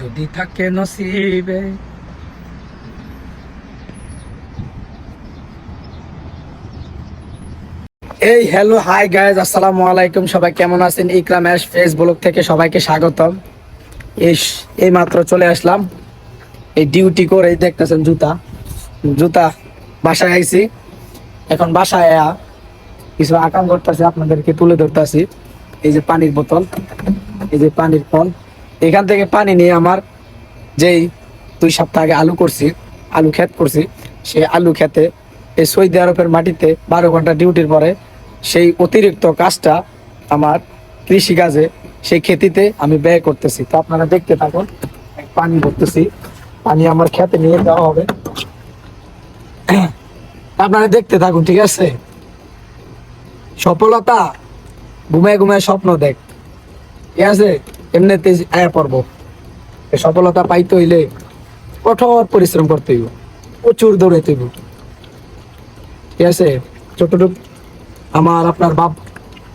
যদি থাকে নসিবে। এই হ্যালো হাই গাইজ আসসালামু আলাইকুম। সবাই কেমন আছেন? ইকরাম অ্যাশ ফেসবুক থেকে সবাইকে স্বাগতম। এই মাত্র চলে আসলাম। এই ডিউটি করে দেখতেছেন জুতা। জুতা বাসায় আইছি। এখন বাসায় আয়া কিছু আকাম করতেছি, আপনাদেরকে তুলে ধরতেছি। এই যে পানির বোতল, এই যে পানির ফল। এখান থেকে পানি নিয়ে আমার যেই দুই সপ্তাহ আগে আলু করছি, আলু ক্ষেত করছি, সেই আলু খেতে এই সৌদি আরবের মাটিতে বারো ঘণ্টা ডিউটির পরে সেই অতিরিক্ত কাজটা আমার কৃষিকাজে, সেই খেতিতে আমি ব্যয় করতেছি। তো আপনারা দেখতে থাকুন পানি ভরতেছি, পানি আমার খেতে নিয়ে যাওয়া হবে। আপনারা দেখতে থাকুন, ঠিক আছে? সফলতা, ঘুমায় ঘুমায় স্বপ্ন দেখ, ঠিক আছে? এমনিতে আয়া পড়ব। সফলতা পাইতে হইলে কঠোর পরিশ্রম করতে হইব, প্রচুর দৌড়াইতে হইব। ঠিক আছে? যতটুক আমার আপনার বাপ,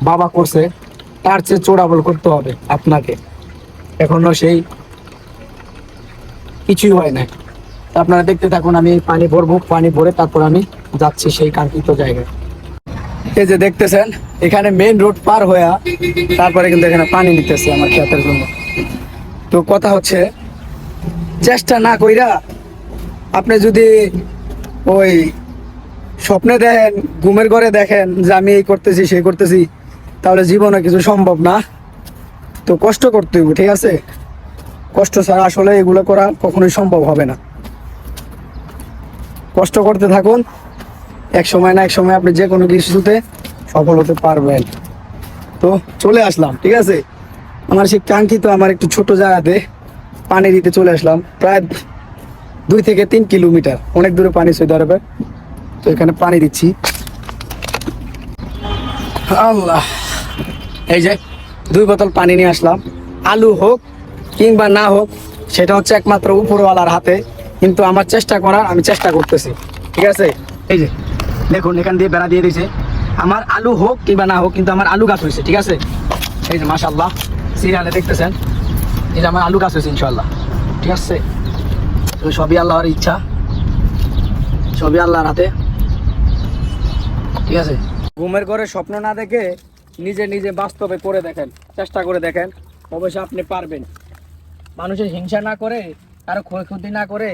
বাবা করছে, তার চেয়ে চোরাবল করতে হবে আপনাকে। এখনও সেই কিছুই হয় না আপনারা দেখতে থাকুন, আমি পানি ভরবো, পানি ভরে তারপর আমি যাচ্ছি সেই কাঙ্ক্ষিত জায়গায়। এই যে দেখতেছেন এখানে মেইন রোড পার হয়ে তারপরে কিন্তু এখানে পানি নিতেছে আমার ক্ষেতের জন্য। তো কথা হচ্ছে, চেষ্টা না কইরা আপনি যদি ওই স্বপ্নে দেখেন, ঘুমের ঘরে দেখেন যে আমি এই করতেছি, সেই করতেছি, তাহলে জীবনে কিছু সম্ভব না। তো কষ্ট করতে হইব, ঠিক আছে? কষ্ট ছাড়া আসলে এগুলো করা কখনোই সম্ভব হবে না। কষ্ট করতে থাকুন, এক সময় না এক সময় আপনি যে কোনো কিছুতে সফল হতে পারবেন। তো চলে আসলাম, ঠিক আছে? আমার সেই কাঙ্ক্ষিত আমার একটু ছোট জায়গাতে পানি দিতে চলে আসলাম, প্রায় দুই থেকে তিন কিলোমিটার। অনেক দূরে পানি সৌদি আরবে তো এখানে পানি দিচ্ছি। আল্লাহ! এই যে দুই বোতল পানি নিয়ে আসলাম। আলু হোক কিংবা না হোক, সেটা হচ্ছে একমাত্র উপরওয়ালার হাতে। কিন্তু আমার চেষ্টা করার, আমি চেষ্টা করতেছি। ঠিক আছে? এই যে, দেখুন, এখান দিয়ে বেড়া দিয়ে দিয়েছে। আমার আলু হোক কিংবা না হোক, কিন্তু আমার আলু গাছ হয়েছে, ঠিক আছে? এই যে মাশাল্লাহ সিরিয়ালে দেখতেছেন? এই যে আমার আলু গাছ হয়েছে ইনশাল্লাহ ঠিক আছে? সবই আল্লাহর ইচ্ছা, সবই আল্লাহর হাতে, ঠিক আছে? ঘুমের ঘরে স্বপ্ন না দেখে নিজে নিজে বাস্তবে করে দেখেন, চেষ্টা করে দেখেন, অবশ্যই আপনি পারবেন। মানুষের হিংসা না করে, কারও ক্ষয়ক্ষতি না করে,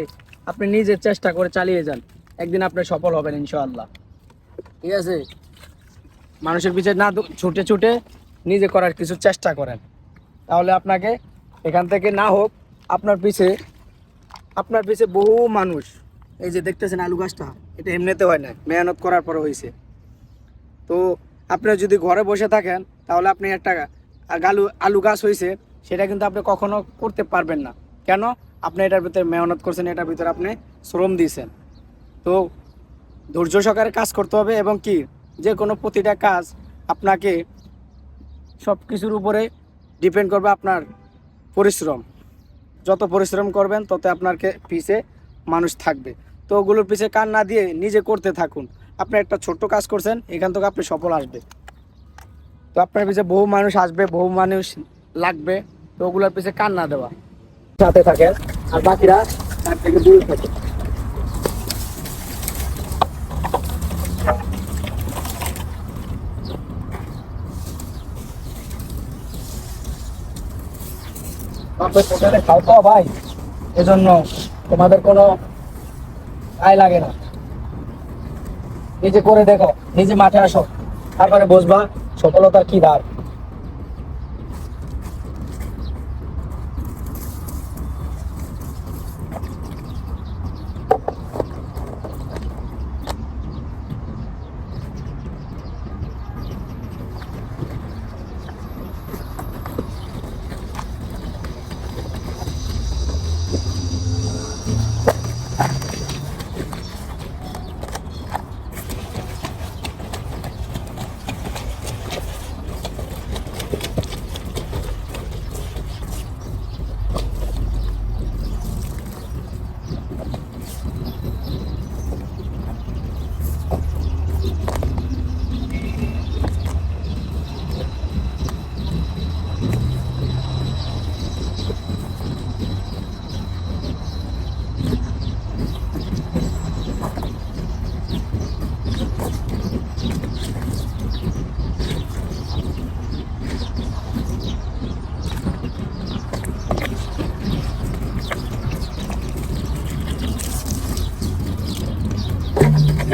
আপনি নিজে চেষ্টা করে চালিয়ে যান, একদিন আপনি সফল হবেন, ইনশাআল্লাহ, ঠিক আছে? মানুষের পিছিয়ে না ছুটে ছুটে নিজে করার কিছু চেষ্টা করেন। তাহলে আপনাকে এখান থেকে না হোক আপনার পিছে আপনার পিছে বহু মানুষ। এই যে দেখতেছেন আলু গাছটা, এটা এমনিতে হয় না, মেহনত করার পরে হয়েছে তো আপনি যদি ঘরে বসে থাকেন, তাহলে আপনি একটা আলু আলু গাছ হয়েছে সেটা কিন্তু আপনি কখনো করতে পারবেন না। কেন? আপনি এটার ভিতরে মেহনত করছেন, এটার ভিতরে আপনি শ্রম দিয়েছেন। তো ধৈর্য সহকারে কাজ করতে হবে এবং কি? যে কোনো প্রতিটা কাজ আপনাকে সব কিছুর উপরে ডিপেন্ড করবে আপনার পরিশ্রম। যত পরিশ্রম করবেন তত আপনাকে পিছে মানুষ থাকবে। তো ওগুলোর পিছে কান না দিয়ে নিজে করতে থাকুন। আপনি একটা ছোট্ট কাজ করছেন, এখান থেকে আপনি সফল আসবে। তো আপনার পিছে বহু মানুষ আসবে, বহু মানুষ লাগবে, তো ওগুলোর পিছে কান না দেওয়া। সাথে থাকেন, আর বাকিরা তার থেকে দূরে থাকে হোটেলে খাও তো ভাই, এজন্য তোমাদের কোনো আয় লাগে না। নিজে করে দেখো, নিজে মাঠে আসো, তারপরে বসবা সফলতার কি ধার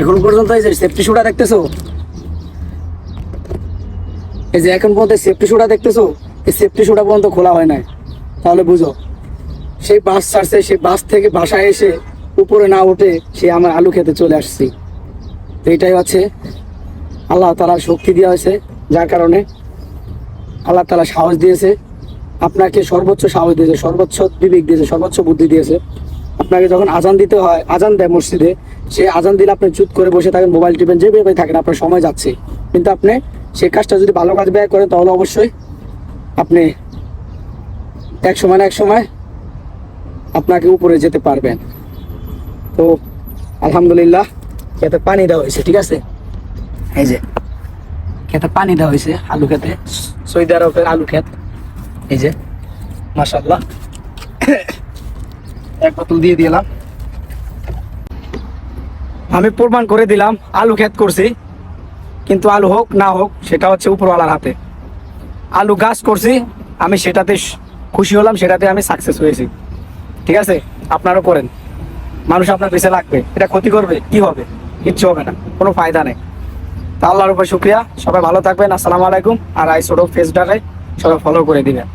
এখন পর্যন্ত এই যে সেফটি শুটা দেখতেছো? এই যে এখন পর্যন্ত সেফটি শুটা দেখতেছো? এই সেফটি শুটা পর্যন্ত খোলা হয় নাই। তাহলে বুঝো, সেই বাস ছাড়ছে, সেই বাস থেকে বাসায় এসে উপরে না উঠে সে আমার আলু খেতে চলে আসছি। তো এটাই হচ্ছে আল্লাহ তালার শক্তি দেওয়া হয়েছে, যার কারণে আল্লাহ তালা সাহস দিয়েছে। আপনাকে সর্বোচ্চ সাহস দিয়েছে, সর্বোচ্চ বিবেক দিয়েছে, সর্বোচ্চ বুদ্ধি দিয়েছে। আপনাকে যখন আজান দিতে হয়, আজান দেয় মসজিদে সে আজান দিলে আপনি চুপ করে বসে থাকেন, মোবাইল টিপেন, যেভাবে থাকেন, আপনার সময় যাচ্ছে। কিন্তু আপনি সেই কাজটা যদি ভালো কাজ ব্যয় করেন, তাহলে অবশ্যই আপনি এক সময় না এক সময় আপনাকে উপরে যেতে পারবেন। তো, আলহামদুলিল্লাহ, খেতে পানি দেওয়া হয়েছে, ঠিক আছে? এই যে, খেতে পানি দেওয়া হয়েছে, আলু খেতে সৌদি আরবের আলু ক্ষেত এই যে মাসাল্লাহ এক বোতল দিয়ে দিলাম। আমি প্রমাণ করে দিলাম, আলু ক্ষেত করছি। কিন্তু আলু হোক না হোক, সেটা হচ্ছে উপরওয়ালার হাতে। আলু গাছ করছি, আমি সেটাতে খুশি হলাম, সেটাতে আমি সাকসেস হয়েছি। ঠিক আছে? আপনারও করেন। মানুষ আপনার পিছে লাগবে। এটা ক্ষতি করবে, কি হবে? কিচ্ছু হবে না, কোনো ফায়দা নেই। তা আল্লাহর উপর শুক্রিয়া। সবাই ভালো থাকবেন, আসসালামু আলাইকুম। আর আই ছোট ফেসটাকে সবাই ফলো করে দিবেন।